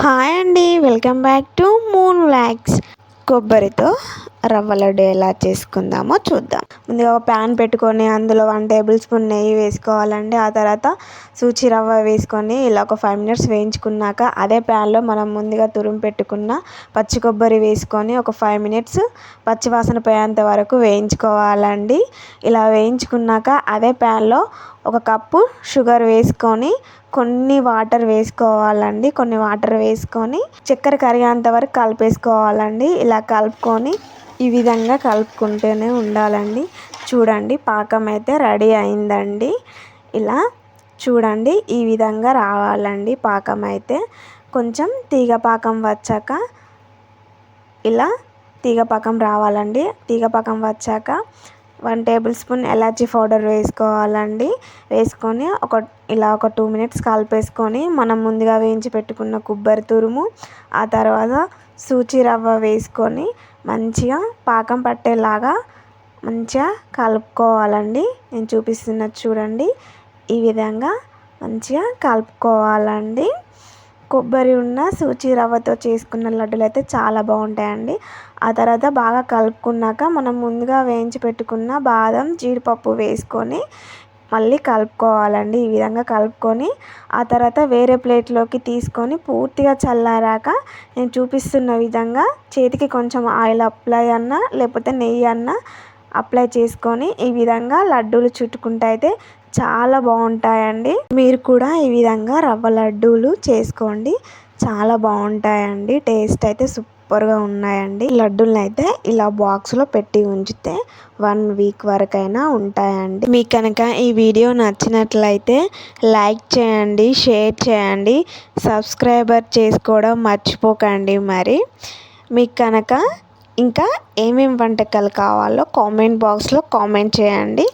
Hi అండి welcome back to moon vlogs. కొబ్బరితో రవ్వ లడ్డు ఎలా చేసుకుందామో చూద్దాం. ముందుగా ఒక ప్యాన్ పెట్టుకొని అందులో వన్ టేబుల్ స్పూన్ నెయ్యి వేసుకోవాలండి. ఆ తర్వాత సూచి రవ్వ వేసుకొని ఇలా ఒక ఫైవ్ మినిట్స్ వేయించుకున్నాక అదే ప్యాన్లో మనం ముందుగా తురుము పెట్టుకున్న పచ్చి కొబ్బరి వేసుకొని ఒక ఫైవ్ మినిట్స్ పచ్చివాసన పోయేంత వరకు వేయించుకోవాలండి. ఇలా వేయించుకున్నాక అదే ప్యాన్లో ఒక కప్పు షుగర్ వేసుకొని కొన్ని వాటర్ వేసుకోవాలండి. కొన్ని వాటర్ వేసుకొని చక్కెర కరిగేంత వరకు కలిపేసుకోవాలండి. ఇలా కలుపుకొని ఈ విధంగా కలుపుకుంటూనే ఉండాలండి. చూడండి పాకం అయితే రెడీ అయిందండి. ఇలా చూడండి ఈ విధంగా రావాలండి పాకం అయితే కొంచెం తీగ పాకం వచ్చాక ఇలా తీగ పాకం రావాలండి. తీగ పాకం వచ్చాక one tablespoon elaichi powder వేసుకోవాలండి. వేసుకొని ఒక ఇలా ఒక టూ మినిట్స్ కలిపేసుకొని మనం ముందుగా వేయించి పెట్టుకున్న కొబ్బరి తురుము ఆ తర్వాత సూచి రవ్వ వేసుకొని మంచిగా పాకం పట్టేలాగా మంచిగా కలుపుకోవాలండి. నేను చూపిస్తున్న చూడండి. ఈ విధంగా మంచిగా కలుపుకోవాలండి. కొబ్బరి ఉన్న సూచి రవ్వతో చేసుకున్న లడ్డూలు అయితే చాలా బాగుంటాయండి. ఆ తర్వాత బాగా కలుపుకున్నాక మనం ముందుగా వేయించి పెట్టుకున్న బాదం జీడిపప్పు వేసుకొని మళ్ళీ కలుపుకోవాలండి. ఈ విధంగా కలుపుకొని ఆ తర్వాత వేరే ప్లేట్లోకి తీసుకొని పూర్తిగా చల్లారాక నేను చూపిస్తున్న విధంగా చేతికి కొంచెం ఆయిల్ అప్లై అన్న లేకపోతే నెయ్యి అన్న అప్లై చేసుకొని ఈ విధంగా లడ్డూలు చుట్టుకుంటే అయితే చాలా బాగుంటాయండి. మీరు కూడా ఈ విధంగా రవ్వ లడ్డూలు చేసుకోండి. చాలా బాగుంటాయండి. టేస్ట్ అయితే సూపర్గా ఉన్నాయండి. లడ్డూలను అయితే ఇలా బాక్స్లో పెట్టి ఉంచితే వన్ వీక్ వరకైనా ఉంటాయండి. మీకు కనుక ఈ వీడియో నచ్చినట్లయితే లైక్ చేయండి షేర్ చేయండి సబ్స్క్రైబర్ చేసుకోవడం మర్చిపోకండి మరి. మీకు కనుక ఇంకా ఏమేమి వంటకాలు కావాలో కామెంట్ బాక్స్లో కామెంట్ చేయండి.